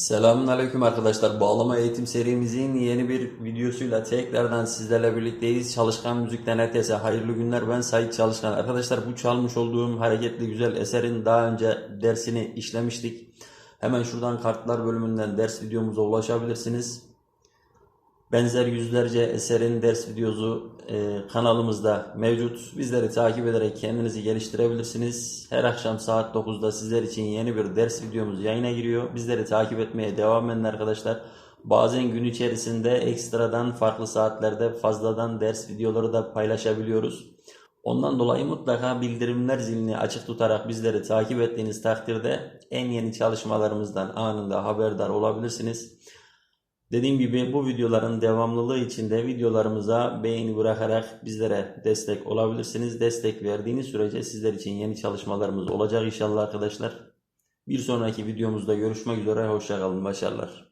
Selamun Aleyküm arkadaşlar. Bağlama eğitim serimizin yeni bir videosuyla tekrardan sizlerle birlikteyiz. Çalışkan Müzik'ten herkese hayırlı günler. Ben Sait Çalışkan. Arkadaşlar bu çalmış olduğum hareketli güzel eserin daha önce dersini işlemiştik. Hemen şuradan kartlar bölümünden ders videomuza ulaşabilirsiniz. Benzer yüzlerce eserin ders videosu e, kanalımızda mevcut. Bizleri takip ederek kendinizi geliştirebilirsiniz. Her akşam saat 9'da sizler için yeni bir ders videomuz yayına giriyor. Bizleri takip etmeye devam edin arkadaşlar. Bazen gün içerisinde ekstradan farklı saatlerde fazladan ders videoları da paylaşabiliyoruz. Ondan dolayı mutlaka bildirimler zilini açık tutarak bizleri takip ettiğiniz takdirde en yeni çalışmalarımızdan anında haberdar olabilirsiniz. Dediğim gibi bu videoların devamlılığı için de videolarımıza beğeni bırakarak bizlere destek olabilirsiniz. Destek verdiğiniz sürece sizler için yeni çalışmalarımız olacak inşallah arkadaşlar. Bir sonraki videomuzda görüşmek üzere. Hoşçakalın. Başarılar.